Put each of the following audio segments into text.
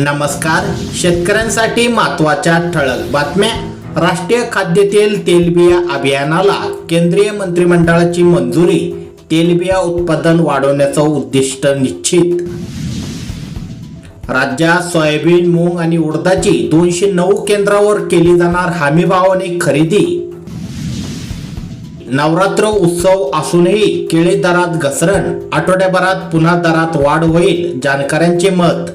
नमस्कार. शेतकऱ्यांसाठी महत्त्वाच्या ठळक बातम्या. राष्ट्रीय खाद्यतेल तेलबिया अभियानाला केंद्रीय मंत्रिमंडळाची मंजुरी. तेलबिया उत्पादन वाढवण्याचं उद्दिष्ट निश्चित. राज्यात सोयाबीन मूग आणि उडदाची दोनशे नऊ केंद्रावर केली जाणार हमीभावाने खरेदी. नवरात्र उत्सव असूनही केळी दरात घसरण. आठवड्याभरात पुन्हा दरात वाढ होईल जाणकारांचे मत.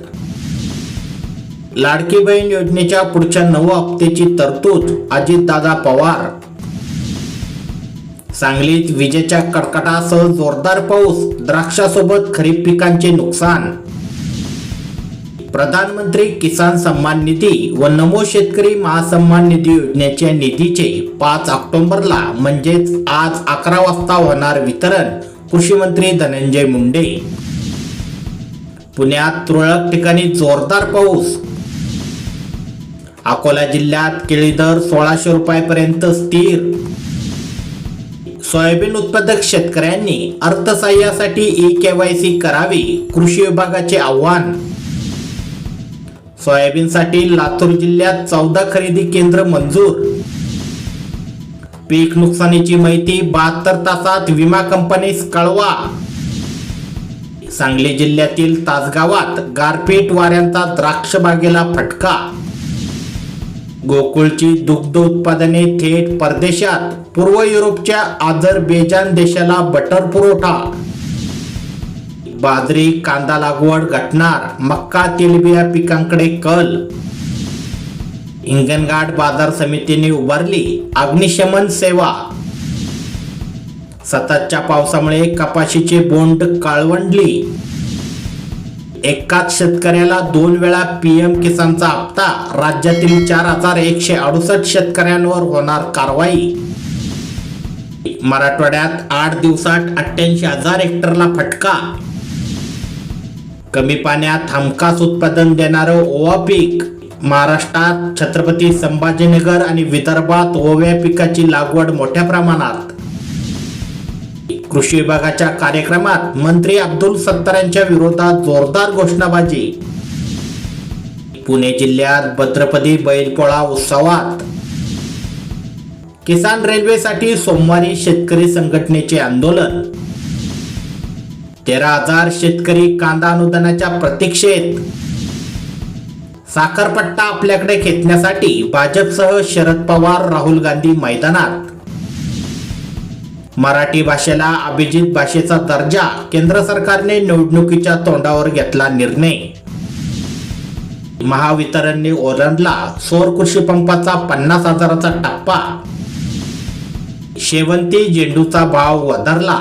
लाडकी बहीण योजनेच्या पुढच्या नऊ हप्त्याची तरतूद अजितदादा पवार. सांगलीत विजेच्या कडकडासह जोरदार पाऊस द्राक्षासोबत खरीप पिकांचे नुकसान. प्रधानमंत्री किसान सन्मान निधी व नमो शेतकरी महासन्मान निधी योजनेच्या निधीचे पाच ऑक्टोबरला म्हणजेच आज अकरा वाजता होणार वितरण कृषी मंत्री धनंजय मुंडे. पुण्यात तुरळक ठिकाणी जोरदार पाऊस अकोला जिल्ह्यात केळी दर सोळाशे रुपयापर्यंत स्थिर. सोयाबीन उत्पादक शेतकऱ्यांनी अर्थसहाय्यासाठी ई केवायसी करावी कृषी विभागाचे आव्हान. सोयाबीनसाठी लातूर जिल्ह्यात चौदा खरेदी केंद्र मंजूर. पीक नुकसानीची माहिती बहात्तर तासात विमा कंपनीस कळवा. सांगली जिल्ह्यातील तासगावात गारपीट वाऱ्यांचा द्राक्ष बागेला फटका. गोकुळची दुग्ध उत्पादने थेट परदेशात पूर्व युरोपच्या आझरबेजान देशाला बटर पुरवठा. बाजरी कांदा लागवड घटणार मक्का तेलबिया पिकांकडे कल. हिंगणघाट बाजार समितीने उभारली अग्निशमन सेवा. सततच्या पावसामुळे कपाशीचे बोंड काळवंडली. एकाच शेतकऱ्याला दोन वेळा पीएम किसानचा हप्ता राज्यातील चार हजार एकशे अडुसष्ट शेतकऱ्यांवर होणार कारवाई. मराठवाड्यात आठ दिवसात अठ्ठ्याऐंशी हजार हेक्टरला फटका. कमी पाण्यात हमखास उत्पादन देणारं ओवा पीक. महाराष्ट्रात छत्रपती संभाजीनगर आणि विदर्भात ओव्या पिकाची लागवड मोठ्या प्रमाणात. कृषी विभागाच्या कार्यक्रमात मंत्री अब्दुल सत्तार यांच्या विरोधात जोरदार घोषणाबाजी. पुणे जिल्ह्यात भद्रपदी बैलपोळा उत्सवात. किसान रेल्वेसाठी सोमवारी शेतकरी संघटनेचे आंदोलन. तेरा हजार शेतकरी कांदा अनुदानाच्या प्रतीक्षेत. साखरपट्टा आपल्याकडे खेचण्यासाठी भाजपसह शरद पवार राहुल गांधी मैदानात. मराठी भाषेला अभिजित भाषेचा दर्जा केंद्र सरकारने निवडणुकीच्या तोंडावर घेतला निर्णय. महावितरणने ओलांडला सौर कृषी पंपाचा पन्नास हजाराचा टप्पा. शेवंती झेंडूचा भाव वधारला.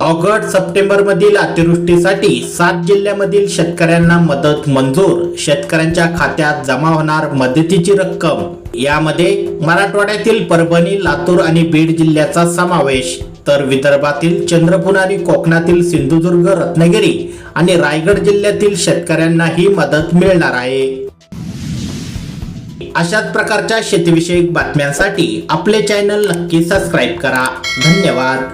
ऑगस्ट सप्टेंबर मधील अतिवृष्टीसाठी सात जिल्ह्यामधील शेतकऱ्यांना मदत मंजूर. शेतकऱ्यांच्या खात्यात जमा होणार मदतीची रक्कम. यामध्ये मराठवाड्यातील परभणी लातूर आणि बीड जिल्ह्याचा समावेश. तर विदर्भातील चंद्रपूर आणि कोकणातील सिंधुदुर्ग रत्नागिरी आणि रायगड जिल्ह्यातील शेतकऱ्यांना ही मदत मिळणार आहे. अशाच प्रकारच्या शेतीविषयक बातम्यांसाठी आपले चॅनल नक्की सबस्क्राईब करा. धन्यवाद.